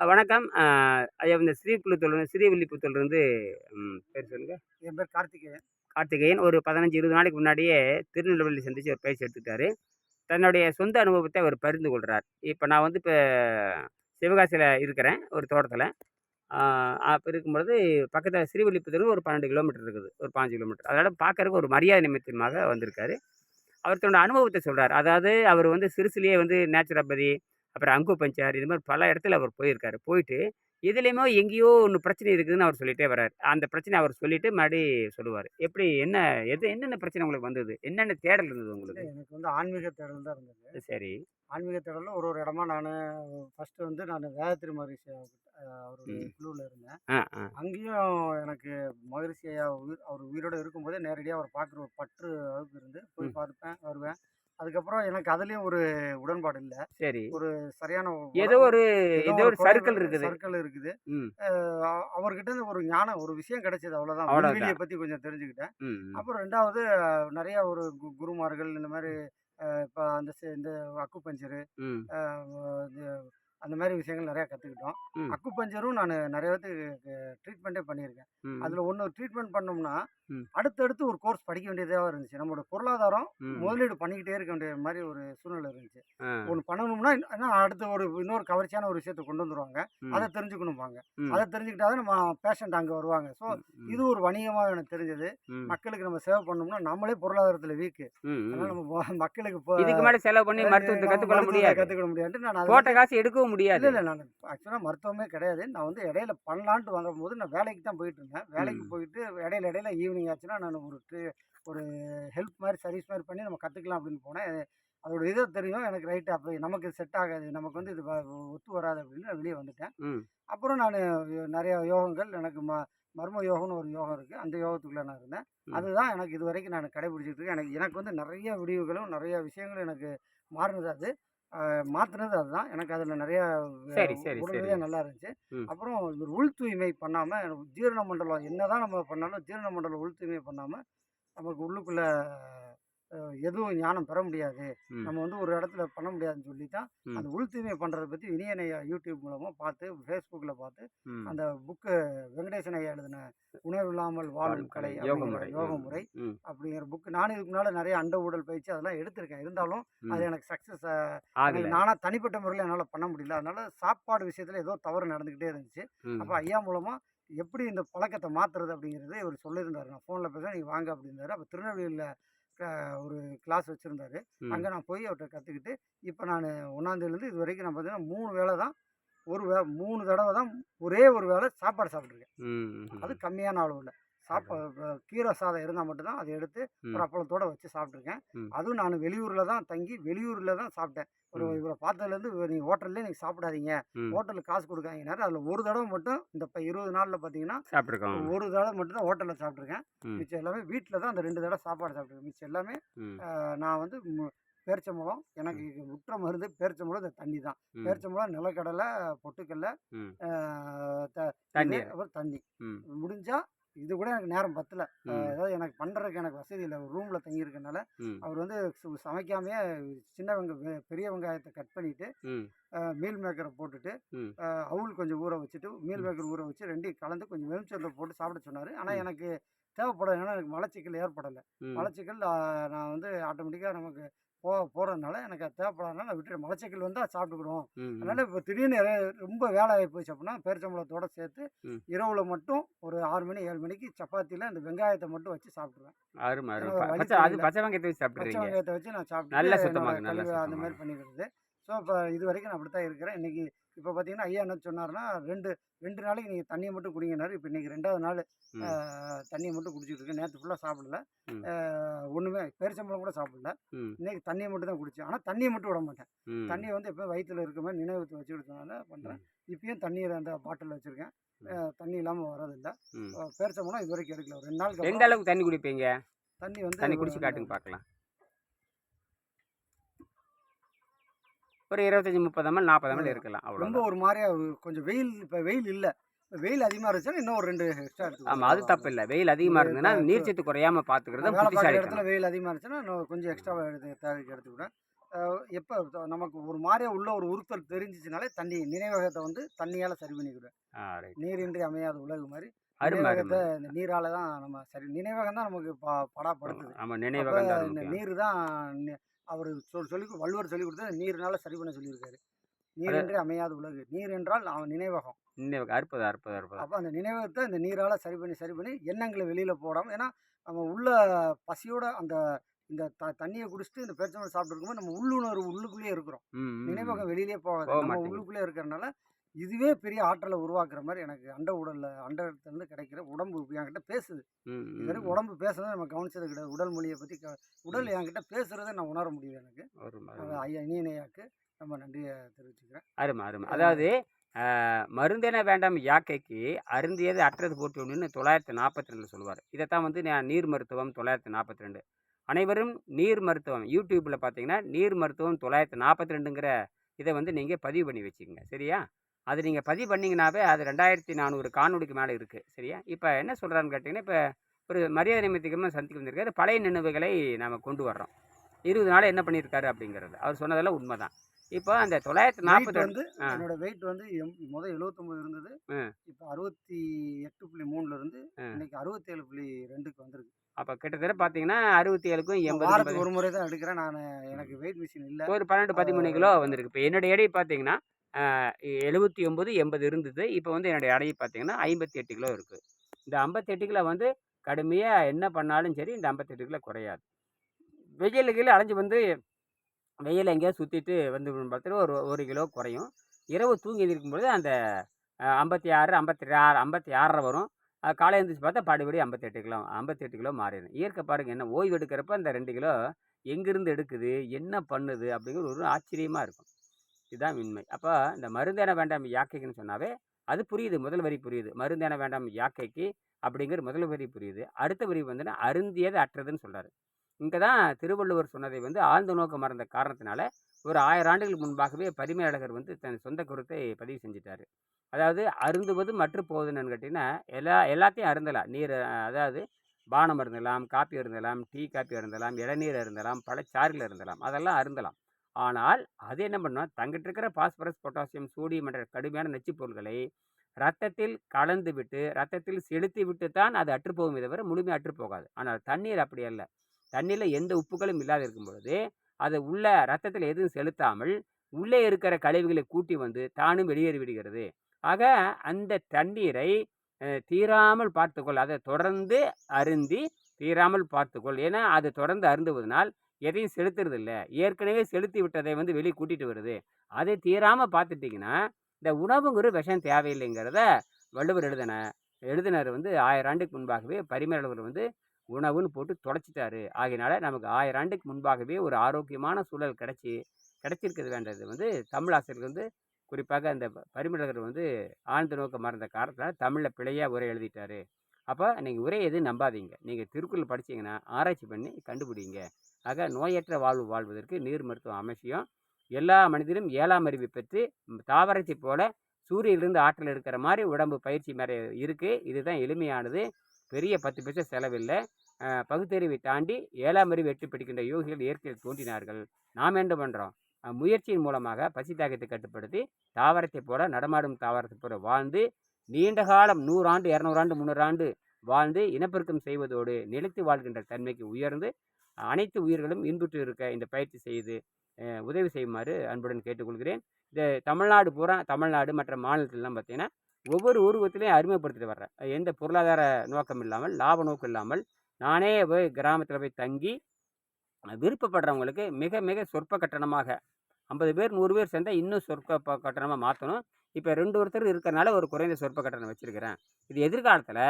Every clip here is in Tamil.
வணக்கம். ஐயா இந்த ஸ்ரீவில்லிபுத்தூர்லேருந்து ம் பேர் சொல்லுங்க? என் பேர் கார்த்திகேயன். கார்த்திகேயன். ஒரு 15, 20 நாளைக்கு முன்னாடியே திருநெல்வேலியில சந்திச்சு ஒரு பேச்சு எடுத்துக்கிட்டாரு. தன்னுடைய சொந்த அனுபவத்த அவர் பகிர்ந்து கொள்றார். இப்ப நான் வந்து இப்ப சிவகாசியில இருக்கிறேன், ஒரு தோட்டத்தில. அப்ப இருக்கும்பொழுது பக்கத்தில ஸ்ரீவில்லிபுத்தூர்ன்னு ஒரு 12 கிலோமீட்டர் இருக்குது. ஒரு 15 கிலோமீட்டர். அதோட பார்க்கறதுக்கு ஒரு மரியாதை நிமித்தமாக வந்திருக்காரு. அவர் தன்னோட அனுபவத்த சொல்றாரு. அதாவது அவர் வந்து சிறுசுலயே வந்து நேச்சுரோபதி, அப்புறம் அக்குபஞ்சர் இது மாரி பல இடத்துல அவர் போயிருக்காரு. போயிட்டு எதுலயுமோ எங்கேயோ ஒண்ணு பிரச்சனை இருக்குதுன்னு அவர் சொல்லிட்டே வர்றாரு. அந்த பிரச்சனைய அவர் சொல்லிட்டு மறுபடி சொல்லுவாரு. எப்படி என்ன எது என்னென்ன பிரச்சனை உங்களுக்கு வந்தது? என்னென்ன தேடல் இருந்தது உங்களுக்கு? எனக்கு வந்து ஆன்மீக தேடல் தான் இருந்தது. சரி. ஆன்மீக தேடல்ல ஒரு ஒரு இடமா நானு ஃபர்ஸ்ட்டு வந்து நானு வேதத்திரி மகரிஷி அவருடைய. குழுவுல இருந்தேன். அங்கேயும் எனக்கு மகரிஷி ஐயா உயிர் அவர் உயிரோட இருக்கும்போதே நேரடியா அவர பார்க்குற ஒரு பற்று அளவுக்கு இருந்து போய். பார்ப்பேன், வருவேன். அதுக்கப்புறம் எனக்கு அதுலயும் ஒரு உடன்பாடு இல்ல. சரி. ஒரு சரியான ஏதோ ஒரு ஏதோ ஒரு சர்க்கிள் இருக்குது. சர்க்கிள் இருக்குது. அவர்கிட்ட இருந்து ஒரு ஞானம், ஒரு விஷயம் கிடைச்சது. அவ்வளவுதான். விண்வெளிய பத்தி கொஞ்சம் தெரிஞ்சுக்கிட்டேன். அப்புறம் 2வது நெறைய ஒரு கு குருமார்கள் இந்த அ இப்ப அந்த இந்த அக்குபஞ்சரு ம். அந்த மாரி விஷயங்கள் நெறையா கத்துக்கிட்டோம். ம். அக்குபஞ்சரும் நானு நெறைய பேத்துக்கு ட்ரீட்மெண்ட்டே பண்ணியிருக்கேன். அதில ஒண்ணு ட்ரீட்மெண்ட் பண்ணோம்னா. அடுத்தடுத்து ஒரு கோர்ஸ் படிக்க வேண்டியதா இருந்துச்சு. நம்மளோட பொருளாதாரம். முதலீடு பண்ணிக்கிட்டே இருக்க வேண்டிய மாரி ஒரு சூழ்நிலை இருந்துச்சு. ஒண்ணு பண்ணணும்னா, அடுத்து ஒரு இன்னொரு கவர்ச்சியான ஒரு விஷயத்த கொண்டு வந்துருவாங்க. அத தெரிஞ்சுக்கணும்பாங்க. அத தெரிஞ்சுக்கிட்டா தான் நம்ம பேஷண்ட் அங்க வருவாங்க. ஸோ. இது ஒரு வணிகமா எனக்கு தெரிஞ்சது. மக்களுக்கு நம்ம சேவை பண்ணோம்னா, நம்மளே பொருளாதாரத்தில வீக்கு. அதனால. நம்ம மக்களுக்கு இதுக்கு மேல செலவு பண்ணி மருத்துவத்த கத்துக்கொள்ள முடியாது. கத்துக்கிட முடியாதுன்ட்டு நான் போட்ட காசு எடுக்கவும் முடியாது. இல்ல. நான் ஆக்சுவலா மருத்துவமே கிடையாது. நான் வந்து இடையில பண்ணலான்ட்டு வந்தபோது நான் வேலைக்கு தான் போயிட்டுருந்தேன். வேலைக்கு ம். போயிட்டு இடையில இடையில ஈவினிங் ஆச்சுன்னா, நான் ஒரு ஒரு ஹெல்ப் மாரி சர்வீஸ் மாரி பண்ணி நம்ம கத்துக்கலாம் அப்படின்னு போனேன். அதோட இது தெரியும். எனக்கு ரைட் அப்ப நமக்கு இது செட் ஆகாது. நமக்கு வந்து இது ஒத்து வராது அப்படின்னு நான் வெளிய வந்துட்டேன். அப்புறம் நானு நெறைய யோகங்கள் எனக்கு ம மர்ம யோகம்னு ஒரு யோகம் இருக்கு. அந்த யோகத்துக்குள்ள நான் இருந்தேன். அதுதான் எனக்கு இதுவரைக்கும் நான் கடைபிடிச்சிட்டு இருக்கேன். எனக்கு எனக்கு வந்து நெறைய விடிவுகளும், நெறைய விஷயங்களும் எனக்கு மாறுனது அது. அ மாத்துனது அதுதான். எனக்கு அதில நெறைய சரி, நல்லா இருந்துச்சு. அப்புறம் உள் தூய்மை பண்ணாம ஜீரண மண்டலம் என்னதான் நம்ம பண்ணாலும் ஜீரண மண்டலம் உள் தூய்மை பண்ணாம, நமக்கு உள்ளுக்குள்ள எதுவும் ஞானம் பெற முடியாது. நம்ம வந்து ஒரு இடத்துல பண்ண முடியாதுன்னு சொல்லி தான். அந்த உள் தூய்மை பண்றத பத்தி வினியன் ஐயா யூடியூப் மூலமா பார்த்து, Facebookல பார்த்து. அந்த புக்கு வெங்கடேசன் ஐயா எழுதின "உணவில்லாமல் வாழும் வாழும் கலை" கலை. யோக முறை. அப்படிங்கிற புக் நானும் இதுக்கு முன்னால நெறைய அண்ட ஊடல் பயிற்சி அதெல்லாம் எடுத்திருக்கேன். இருந்தாலும் அது. எனக்கு சக்சஸ் அ ஆகல. எனக்கு நானா தனிப்பட்ட முறையில என்னால பண்ண முடியல. அதனால சாப்பாடு விஷயத்துல ஏதோ தவறு நடந்துக்கிட்டே இருந்துச்சு. அப்ப ஐயா மூலமா எப்படி இந்த பழக்கத்த மாத்துறது அப்படிங்கிறது இவரு சொல்லியிருந்தாரு. நான் ஃபோன்ல பேசுறேன். நீங்க வாங்க அப்படின்னாரு. அப்ப திருநெல்வேலியில ஒரு கிளாஸ் வச்சிருந்தாரு. அங்க நான் போய் அவர்ட்ட கத்துக்கிட்டு, இப்ப நானு 1 தேதியிலேருந்து இதுவரைக்கும் நான் பார்த்தீங்கன்னா 3 வேள தான் ஒரு வே 3 தடவ தான் ஒரே ஒரு வேள சாப்பாடு சாப்பிட்டுருக்கேன். ம். அது. கம்மியான அளவுல. சாப்பா கீரை சாதம் இருந்தா மட்டும் தான் அத எடுத்து ஒரு. அப்பளத்தோட வச்சு சாப்பிட்டுருக்கேன். ம். அதுவும் நானு வெளியூர்ல தான் தங்கி, வெளியூர்ல தான் சாப்பிட்டேன். ஒரு. இவர பார்த்ததுலேருந்து நீங்க ஹோட்டல்லயே நீங்க சாப்பிடாதீங்க. ம். ஹோட்டலுக்கு காசு குடுக்காதீங்கன்னாரு. அதுல ஒரு தடவ மட்டும் இந்த இப்ப 20 நாள்ல பார்த்தீங்கன்னா. ஒரு தடவ மட்டும் தான் ஹோட்டல்ல சாப்பிட்டுருக்கேன். ம். மிச்சம் எல்லாமே வீட்ல தான் அந்த 2 தடவ சாப்பாடு சாப்பிட்டுருக்கேன். மிச்சம் எல்லாமே நான் வந்து பேரிச்சம்பழம் எனக்கு ம். உற்ற மருந்து பேரிச்சம்பழம், இந்த தண்ணி தான். பேரிச்சம்பழம், நிலக்கடலை, பொட்டுக்கடல, ம். அ த இது தண்ணீர். அப்புறம் தண்ணி. ம். இது கூட எனக்கு நேரம் பத்தல. அதாவது எனக்கு பண்றதுக்கு எனக்கு வசதி இல்ல. ஒரு ரூம்ல தங்கியிருக்கனால, ம். அவர் வந்து சமைக்காமயே சின்ன வெங்க பெரிய வெங்காயத்த கட் பண்ணிட்டு, மீல் மேக்கர போட்டுட்டு, அவுல் கொஞ்சம் ஊற வச்சுட்டு, மீல். மேக்கர் ஊற வச்சு 2யும் கலந்து கொஞ்சம் எலுமிச்சம்பழத்த போட்டு சாப்பிட சொன்னாரு. ஆனா ம். எனக்கு தேவைப்படாது. ஏன்னா எனக்கு மலச்சிக்கல் ஏற்படல. மலச்சிக்கல் நான் வந்து ஆட்டோமேட்டிக்கா நமக்கு போ போறதுனால எனக்கு அது தேவைப்படாதனால நான் விட்டுட்டேன். மலச்சிக்கல் வந்தா சாப்பிட்டுக்கிடுவோம். அதனால இப்ப திடீர்னு ரொம்ப வேலை ஆயி போச்சு அப்படின்னா, பேரிச்சம்பழத்தோட சேர்த்து. இரவுல மட்டும் ஒரு 6 மணி, 7 மணிக்கு சப்பாத்தில இந்த வெங்காயத்த மட்டும் வச்சு பச்சை அது. பச்சை வெங்காயத்த வச்சு பச்சை. வெங்காயத்த வச்சு நான் கழிவு அந்த சுத்தமாக. பண்ணிக்கிறது. ஸோ இப்ப இதுவரைக்கும் நான் அப்படித்தான் இருக்கிறேன். இன்னைக்கு இப்ப பார்த்தீங்கன்னா, ஐயா என்ன சொன்னாருன்னா, 2 2 நாளைக்கு நீங்க தண்ணிய மட்டும் குடிங்கன்னாரு. இப்ப இன்னைக்கு 2வது நாளு. தண்ணிய மட்டும் குடிச்சிட்டு இருக்கேன். நேத்து ஃபுல்லா சாப்பிடல. ம். அ ஒண்ணுமே பேரிச்சம்பழம் கூட சாப்பிடல. இன்னைக்கு தண்ணிய மட்டும் தான் குடிச்சேன். ஆனா தண்ணிய மட்டும் விட மாட்டேன். தண்ணிய வந்து எப்பவும் வயித்துல இருக்க மாரி நினைவுத்து வச்சுக்கிட்டதுனால பண்றேன். ம். இப்பயும் தண்ணீர் அந்த பாட்டில்ல வச்சிருக்கேன். தண்ணி இல்லாம வர்றதில்ல. ம். அ பேரிச்சம்பழம் இதுவரைக்கும் எடுக்கல. 2 நாளுக்கு எந்த அளவுக்கு தண்ணி குடிப்பீங்க? தண்ணி வந்து தண்ணி குடிச்சு காட்டுங்க பார்க்கலாம். ஒரு 25, 30 எம்எல், 40 எம்எல். இருக்கலாம். ரொம்ப. ஒரு மாரியா கொஞ்சம் வெயில் இப்ப வெயில் இல்ல. வெயில் அதிகமா இருந்துச்சுன்னா, இன்னும் ஒரு 2 எக்ஸ்ட்ரா எடுத்துக்குவேன். ஆமா. அது. தப்பு இல்ல. வெயில் அதிகமா இது இருந்ததுன்னா, நீர்ச்சத்து குறையாம பார்த்துக்கிறது இடத்துல. வெயில் அதிகமா இருந்துச்சுன்னா, இன்னும் கொஞ்சம் எக்ஸ்ட்ராவா எடுத்து தேவைக்கு எடுத்துக்கிடுவேன். எப்போ நமக்கு ஒரு மாதிரியா உள்ள ஒரு உறுத்தல் தெரிஞ்சிச்சுனாலே தண்ணி நினைவகத்தை வந்து தண்ணியால் சரி பண்ணிக்கிடுவேன் ரைட் நீரின்றி அமையாத உலகு மாதிரி நினைவகத்தை இந்த நீரால தான் நம்ம சரி நினைவகம் தான் நமக்கு பா படாப்படுத்துது ஆமாம் நினைவகம் நீர் தான் அவர் சொல் சொல்லி வள்ளுவர் சொல்லி கொடுத்தது நீர்னால சரி பண்ண சொல்லியிருக்காரு நீரின்றி அமையாத உலகு. நீர் என்றால் நினைவகம். நினைவகம் அற்புதம் அற்புதம் அற்புதம். அப்போ அந்த நினைவகத்தை இந்த நீரால் சரி பண்ணி சரி பண்ணி எண்ணங்களை வெளியில் போடாமல் ஏன்னா நம்ம உள்ள பசியோட அந்த இந்த த தண்ணியை குடிச்சிட்டு இந்த பேரிச்சம்பழம் சாப்பிட்டு இருக்கும்போது நம்ம உள்ளுணர்வு உள்ளுக்குள்ளேயே இருக்கிறோம். நினைவகம் வெளியிலே போகாது. போக நம்ம. உள்ளுக்குள்ளே இருக்கிறனால இதுவே பெரிய ஆற்றலை உருவாக்குற மாதிரி எனக்கு அண்ட உடல்ல அண்டத்திலேருந்து கிடைக்கிற உடம்பு என்கிட்ட பேசுது. இது வரைக்கும். உடம்பு பேசுறதை நம்ம கவனிச்சது கிடையாது. உடல் மொழியை பற்றி உடல் என்கிட்ட பேசுறதை நான் உணர முடியும் எனக்கு. ஐயா இனியனையாக்கு நம்ம நன்றியை தெரிவிச்சுக்கிறேன். அருமை அருமை. அதாவது மருந்தென வேண்டாம் யாக்கைக்கு அருந்தியது அற்றது போட்டு ஒன்றுன்னு தொள்ளாயிரத்தி நாற்பத்தி ரெண்டில் சொல்லுவார். இதைத்தான் வந்து நான் நீர் மருத்துவம் தொள்ளாயிரத்தி நாற்பத்தி ரெண்டு அனைவரும் நீர் மருத்துவம் யூடியூப்பில் பார்த்தீங்கன்னா நீர் மருத்துவம் தொள்ளாயிரத்தி நாற்பத்தி ரெண்டுங்கிற இதை வந்து நீங்கள் பதிவு பண்ணி வச்சுக்கோங்க. சரியா? அது நீங்கள் பதிவு பண்ணிங்கனாவே அது ரெண்டாயிரத்தி நானூறு காணொலிக்கு மேலே இருக்குது சரியா? இப்போ என்ன சொல்கிறான்னு கேட்டிங்கன்னா இப்போ ஒரு மரியாதை நிமித்தமாக சந்திக்க வந்திருக்காரு. பழைய நினைவுகளை நாம் கொண்டு வர்றோம். இருபது நாள் என்ன பண்ணியிருக்காரு அப்படிங்கிறது. அவர் சொன்னதெல்லாம் உண்மை தான் இப்போ அந்த தொள்ளாயிரத்தி நாற்பத்தி வந்து. என்னோட வெயிட் வந்து எம் முதல் எழுபத்தொம்பது இருந்தது. இப்போ அறுபத்தி எட்டு புள்ளி மூணுல இருந்து ஆ. இன்னைக்கு அறுபத்தேழு புள்ளி ரெண்டுக்கு வந்திருக்கு. அப்போ கிட்டத்தட்ட பார்த்தீங்கன்னா அறுபத்தி ஏழுக்கும் எண்பது ஒரு முறை தான் எடுக்கிறேன். நான் எனக்கு வெயிட் மிஷின் இல்லை. ஒரு பன்னெண்டு பதிமூணு கிலோ வந்திருக்கு. இப்போ என்னோட எடை பார்த்தீங்கன்னா எழுபத்தி ஒம்பது எண்பது இருந்தது. இப்போ வந்து என்னுடைய எடை பார்த்தீங்கன்னா ஐம்பத்தி எட்டு கிலோ இருக்குது இந்த ஐம்பத்தெட்டு கிலோ வந்து கடுமையாக என்ன பண்ணாலும் சரி இந்த ஐம்பத்தெட்டு கிலோ குறையாது. வெயில் கீழே அலைஞ்சு வந்து வெயில் எங்கேயாவது சுற்றிட்டு வந்து பார்த்தா ஒரு ஒரு கிலோ குறையும். இரவு தூங்கி எழுந்திருக்கும்பொழுது அந்த ஐம்பத்தி ஆறு ஐம்பத்தி ஆறு ஐம்பத்தி ஆறரை வரும். காலை எழுந்திரிச்சு பார்த்தா பாடிபடி ஐம்பத்தெட்டு கிலோ ஐம்பத்தெட்டு கிலோ மாறிடும். இயற்கை பாருங்க என்ன ஓய்வு எடுக்கிறப்ப அந்த ரெண்டு கிலோ எங்கிருந்து எடுக்குது என்ன பண்ணுது அப்படிங்கிற ஒரு ஆச்சரியமாக இருக்கும். இதுதான் உண்மை. அப்போ இந்த மருந்தென வேண்டாம் யாக்கைக்குன்னு சொன்னாவே அது புரியுது முதல் வரி புரியுது. மருந்தென வேண்டாம் யாக்கைக்கு அப்படிங்கிற முதல் வரி புரியுது. அடுத்த வரி வந்துன்னா அருந்தியது அற்றதுன்னு சொல்கிறாரு இங்கே தான் திருவள்ளுவர் சொன்னதை வந்து ஆழ்ந்த நோக்கம் மறந்த காரணத்தினால ஒரு ஆயிரம் ஆண்டுகளுக்கு முன்பாகவே பரிமையாளர் வந்து தன் சொந்த கருத்தை பதிவு செஞ்சிட்டார். அதாவது அருந்துவது மற்று போகுதுன்னு கேட்டிங்கன்னா எல்லா எல்லாத்தையும் அருந்தலாம் நீர் அதாவது பானம் அருந்தலாம் காப்பி அருந்தலாம் டீ காப்பி அருந்தலாம் இளநீர் அருந்தலாம் பழச்சாறுகள் அருந்தலாம் அதெல்லாம் அருந்தலாம். ஆனால் அது என்ன பண்ணும்? தங்கிட்டு இருக்கிற பாஸ்பரஸ் பொட்டாசியம் சோடியம் என்ற கடுமையான நச்சுப் பொருள்களை ரத்தத்தில் கலந்து விட்டு ரத்தத்தில் செலுத்தி விட்டு தான் அது அற்றுப்போகுமே தவிர முழுமையாக அற்றுப்போகாது ஆனால் தண்ணீர் அப்படி அல்ல. தண்ணீரில் எந்த உப்புகளும் இல்லாத இருக்கும் பொழுது அது உள்ள ரத்தத்தில் எதுவும் செலுத்தாமல் உள்ளே இருக்கிற கழிவுகளை கூட்டி வந்து தானும் வெளியேறி விடுகிறது. ஆக அந்த தண்ணீரை தீராமல் பார்த்துக்கொள். அதை தொடர்ந்து அருந்தி தீராமல் பார்த்துக்கொள். ஏன்னா அது தொடர்ந்து அருந்துவதனால் எதையும் செலுத்துறது இல்லை ஏற்கனவே செலுத்தி விட்டதை வந்து வெளியே கூட்டிட்டு வருது. அதை தீராமல் பார்த்துட்டிங்கன்னா இந்த உணவுங்கிற விஷம் தேவையில்லைங்கிறத வள்ளுவர் எழுதின எழுதினர் வந்து ஆயிரம் ஆண்டுக்கு முன்பாகவே பரிமேலவர் வந்து உணவுன்னு போட்டு தொலைச்சிட்டாரு ஆகையினால நமக்கு ஆயிரம் ஆண்டுக்கு முன்பாகவே ஒரு ஆரோக்கியமான சூழல் கிடைச்சி கிடச்சிருக்கிறது வேண்டது வந்து தமிழ் ஆசிரியர் வந்து குறிப்பாக அந்த பரிமளகர் வந்து ஆழ்ந்த நோக்க மறந்த காரணத்தினால தமிழில் பிழையாக உரை எழுதிட்டாரு. அப்போ நீங்கள் உரை எதுவும் நம்பாதீங்க. நீங்கள் திருக்குறள் படிச்சீங்கன்னா ஆராய்ச்சி பண்ணி கண்டுபிடிங்க. ஆக நோயற்ற வாழ்வு வாழ்வதற்கு நீர் மருத்துவம் அவசியம். எல்லா மனிதனும் ஏழாம் அறிவு பெற்று தாவரத்தை போல சூரியனிலிருந்து ஆற்றல் எடுக்கிற மாதிரி உடம்பு பயிற்சி மாதிரி இருக்குது இதுதான் எளிமையானது. பெரிய பத்து பைசா செலவில்லை. பகுத்தறிவை தாண்டி ஏழாம் அறிவு எட்டு பிடிக்கின்ற யோகிகள் இயற்கையில் தோன்றினார்கள். நாம் என்ன பண்ணுறோம் முயற்சியின் மூலமாக பசி தாகத்தை கட்டுப்படுத்தி தாவரத்தை போல நடமாடும் தாவரத்தை போல வாழ்ந்து நீண்ட காலம் நூறாண்டு இரநூறாண்டு முந்நூறாண்டு வாழ்ந்து இனப்பெருக்கம் செய்வதோடு நிலைத்து வாழ்கின்ற தன்மைக்கு உயர்ந்து அனைத்து உயிர்களும் இன்புற்று இருக்க இந்த பயிற்சி செய்து உதவி செய்யுமாறு அன்புடன் கேட்டுக்கொள்கிறேன். இந்த தமிழ்நாடு பூரா தமிழ்நாடு மற்ற மாநிலத்திலலாம் பார்த்தீங்கன்னா ஒவ்வொரு உருவத்திலையும் அறிமுகப்படுத்திட்டு வர்றேன். எந்த பொருளாதார நோக்கம் இல்லாமல் லாப நோக்கம் இல்லாமல் நானே போய் கிராமத்தில் போய் தங்கி விருப்பப்படுறவங்களுக்கு மிக மிக சொற்ப கட்டணமாக ஐம்பது பேர் நூறு பேர் சேர்ந்தால் இன்னும் சொற்ப கட்டணமாக மாற்றணும் இப்போ ரெண்டு ஒருத்தர் இருக்கிறனால ஒரு குறைந்த சொற்ப கட்டணம் வச்சுருக்கிறேன். இது எதிர்காலத்தில்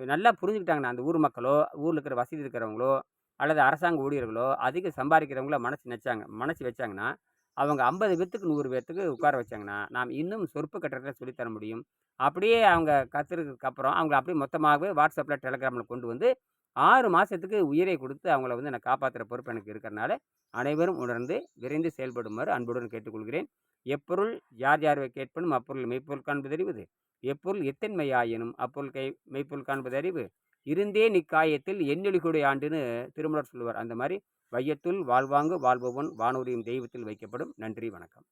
நல்லா புரிஞ்சுக்கிட்டாங்கன்னா அந்த ஊர் மக்களோ ஊரில் இருக்கிற வசதி இருக்கிறவங்களோ அல்லது அரசாங்க ஊழியர்களோ அதிகம் சம்பாதிக்கிறவங்களோ மனசு நினச்சாங்க மனசு வச்சாங்கன்னா அவங்க ஐம்பது பேர்த்துக்கு நூறு பேர்த்துக்கு உட்கார வச்சாங்கன்னா நாம் இன்னும் சொற்ப கட்டணத்தை சொல்லித்தர முடியும். அப்படியே அவங்க கற்றுறதுக்கு அப்புறம் அவங்க அப்படியே மொத்தமாகவே வாட்ஸ்அப்பில் டெலகிராமில் கொண்டு வந்து ஆறு மாதத்துக்கு உயிரை கொடுத்து அவங்கள வந்து நான் காப்பாற்றுற பொறுப்பு எனக்கு இருக்கிறனால அனைவரும் உணர்ந்து விரைந்து செயல்படுமாறு அன்புடன் கேட்டுக்கொள்கிறேன். எப்பொருள் யார் யார் கேட்பனும் அப்பொருள் மெய்ப்பொருள் காண்பது அறிவது எப்பொருள் எத்தன்மையாயினும் அப்பொருள் கை மெய்ப்பொருள் காண்பது அறிவு இருந்தே நிக்காயத்தில் எண்ணொலிகுடைய ஆண்டுன்னு திருமலர் சொல்லுவார். அந்த மாதிரி வையத்துள் வாழ்வாங்கு வாழ்பவன் வானூரியும் தெய்வத்தில் வைக்கப்படும். நன்றி வணக்கம்.